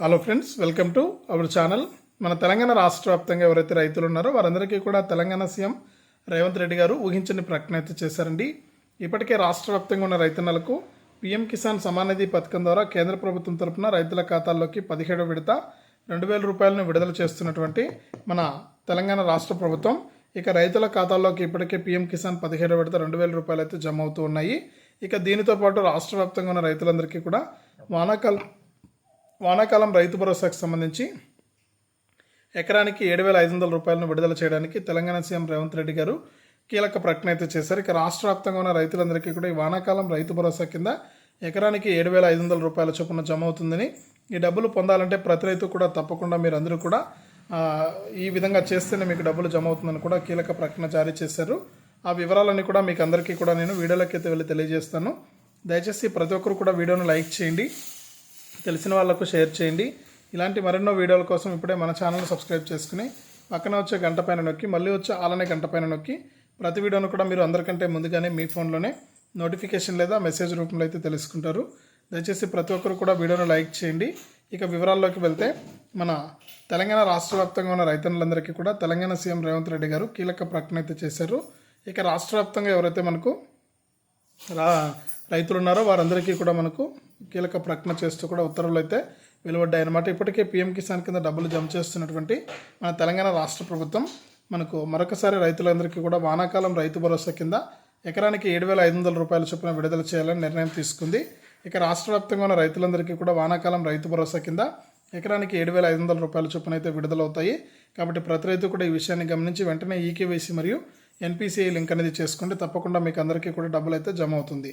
Hello friends welcome to our channel మన తెలంగాణ రాష్ట్ర వ్యాప్తంగా ఎవరైతే రైతులు ఉన్నారో వారందరికీ కూడా తెలంగాణ సీఎం రేవంత్ రెడ్డి గారు ఊహించని ప్రకటన అయితే చేశారండి. ఇప్పటికే రాష్ట్ర వ్యాప్తంగా ఉన్న రైతన్నలకు పీఎం కిసాన్ సమాన్ నిధి పథకం ద్వారా కేంద్ర ప్రభుత్వం తరపున రైతుల ఖాతాల్లోకి పదిహేడు విడత రెండు వేల రూపాయలను విడుదల చేస్తున్నటువంటి మన తెలంగాణ రాష్ట్ర ప్రభుత్వం ఇక రైతుల ఖాతాల్లోకి ఇప్పటికే పీఎం కిసాన్ పదిహేడు విడత రెండు వేల రూపాయలు అయితే జమ అవుతూ ఉన్నాయి. ఇక దీనితో పాటు రాష్ట్ర వ్యాప్తంగా ఉన్న రైతులందరికీ కూడా వానాకాలం వానాకాలం రైతు భరోసాకు సంబంధించి ఎకరానికి ఏడు వేల ఐదు వందల రూపాయలను విడుదల చేయడానికి తెలంగాణ సీఎం రేవంత్ రెడ్డి గారు కీలక ప్రకటన అయితే చేశారు. ఇక రాష్ట్ర వ్యాప్తంగా ఉన్న రైతులందరికీ కూడా ఈ వానాకాలం రైతు భరోసా కింద ఎకరానికి ఏడు వేల ఐదు వందల రూపాయల చొప్పున జమ అవుతుందని ఈ డబ్బులు పొందాలంటే ప్రతి రైతు కూడా తప్పకుండా మీరు అందరూ కూడా ఈ విధంగా చేస్తేనే మీకు డబ్బులు జమ అవుతుందని కూడా కీలక ప్రకటన జారీ చేశారు. ఆ వివరాలన్నీ కూడా మీకు అందరికీ కూడా నేను వీడియోలోకి అయితే వెళ్ళి తెలియజేస్తాను. దయచేసి ప్రతి ఒక్కరు కూడా వీడియోను లైక్ చేయండి. తెలిసిన వాళ్ళకు షేర్ చేయండి. ఇలాంటి మరెన్నో వీడియోల కోసం ఇప్పుడే మన ఛానల్ సబ్స్క్రైబ్ చేసుకుని పక్కన వచ్చే గంట పైన నొక్కి మళ్ళీ వచ్చే ఆలనే గంట పైన నొక్కి ప్రతి వీడియోను కూడా మీరు అందరికంటే ముందుగానే మీ ఫోన్లోనే నోటిఫికేషన్ లేదా మెసేజ్ రూపంలో అయితే తెలుసుకుంటారు. దయచేసి ప్రతి ఒక్కరు కూడా వీడియోను లైక్ చేయండి. ఇక వివరాల్లోకి వెళ్తే మన తెలంగాణ రాష్ట్ర వ్యాప్తంగా ఉన్న రైతన్నులందరికీ కూడా తెలంగాణ సీఎం రేవంత్ రెడ్డి గారు కీలక ప్రకటన అయితే చేశారు. ఇక రాష్ట్ర వ్యాప్తంగా ఎవరైతే మనకు రా రైతులు ఉన్నారో వారందరికీ కూడా మనకు కీలక ప్రకటన చేస్తూ కూడా ఉత్తర్వులు అయితే వెలువడ్డాయి అనమాట ఇప్పటికే పీఎం కిసాన్ కింద డబ్బులు జమ చేస్తున్నటువంటి మన తెలంగాణ రాష్ట్ర ప్రభుత్వం మనకు మరొకసారి రైతులందరికీ కూడా వానాకాలం రైతు భరోసా కింద ఎకరానికి ఏడు వేల ఐదు వందల రూపాయల చొప్పున విడుదల చేయాలని నిర్ణయం తీసుకుంది. ఇక రాష్ట్ర వ్యాప్తంగా ఉన్న రైతులందరికీ కూడా వానాకాలం రైతు భరోసా కింద ఎకరానికి ఏడు వేల ఐదు వందల రూపాయల చొప్పున అయితే విడుదలవుతాయి. కాబట్టి ప్రతి రైతు కూడా ఈ విషయాన్ని గమనించి వెంటనే ఈకేవైసీ మరియు ఎన్పిసిఐ లింక్ అనేది చేసుకుంటే తప్పకుండా మీకు అందరికీ కూడా డబ్బులు అయితే జమ అవుతుంది.